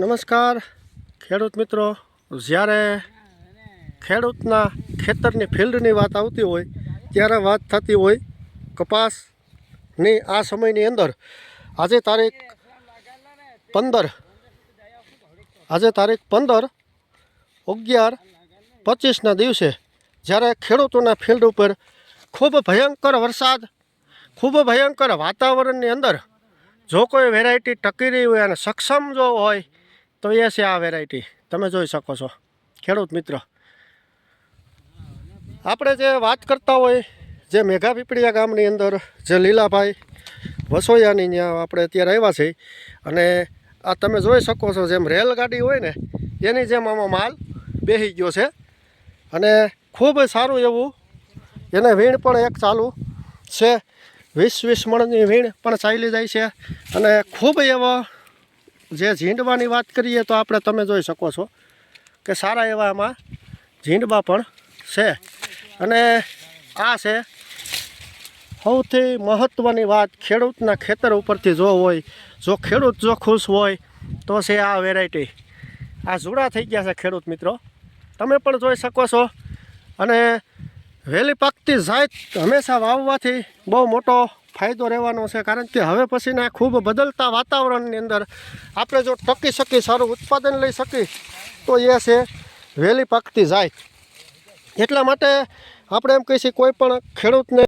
નમસ્કાર. ખેડૂત મિત્રો, જ્યારે ખેડૂતના ખેતરની ફિલ્ડની વાત આવતી હોય, ત્યારે વાત થતી હોય કપાસની. આ સમયની અંદર આજે તારીખ પંદર, આજે તારીખ પંદર અગિયાર પચીસના દિવસે જ્યારે ખેડૂતોના ફિલ્ડ ઉપર ખૂબ ભયંકર વરસાદ, ખૂબ ભયંકર વાતાવરણની અંદર જો કોઈ વેરાયટી ટકી રહી હોય અને સક્ષમ જો હોય તો એ છે આ વેરાયટી તમે જોઈ શકો છો. ખેડૂત મિત્ર. આપણે જે વાત કરતા હોય, જે મેઘા પીપળિયા ગામની અંદર જે લીલાભાઈ વસોયાની ત્યાં આપણે અત્યારે આવ્યા છીએ અને આ તમે જોઈ શકો છો જેમ રેલગાડી હોય ને, એની જેમ આમાં માલ બેસી ગયો છે. અને ખૂબ સારું એવું, એને વીણ પણ એક ચાલુ છે. વીસ વીસ મણની વીણ પણ ચાલી જાય છે. અને ખૂબ એવો જે ઝીંડવાની વાત કરીએ તો આપણે તમે જોઈ શકો છો કે સારા એવા એમાં ઝીંડવા પણ છે. અને આ છે સૌથી મહત્ત્વની વાત ખેડૂતના ખેતર ઉપરથી જો હોય, જો ખેડૂત જો ખુશ હોય, તો છે આ વેરાયટી આ જુડા થઈ ગયા છે ખેડૂત મિત્રો. તમે પણ જોઈ શકો છો. અને વહેલી પાકતી જાત હંમેશા વાવવાથી બહુ મોટો ફાયદો રહેવાનો છે. કારણ કે હવે પછીના ખૂબ બદલતા વાતાવરણની અંદર આપણે જો ટકી શકી સારું ઉત્પાદન લઈ શકી તો એ છે વહેલી પાકતી જાત. એટલા માટે આપણે એમ કહીશું કોઈ પણ ખેડૂતને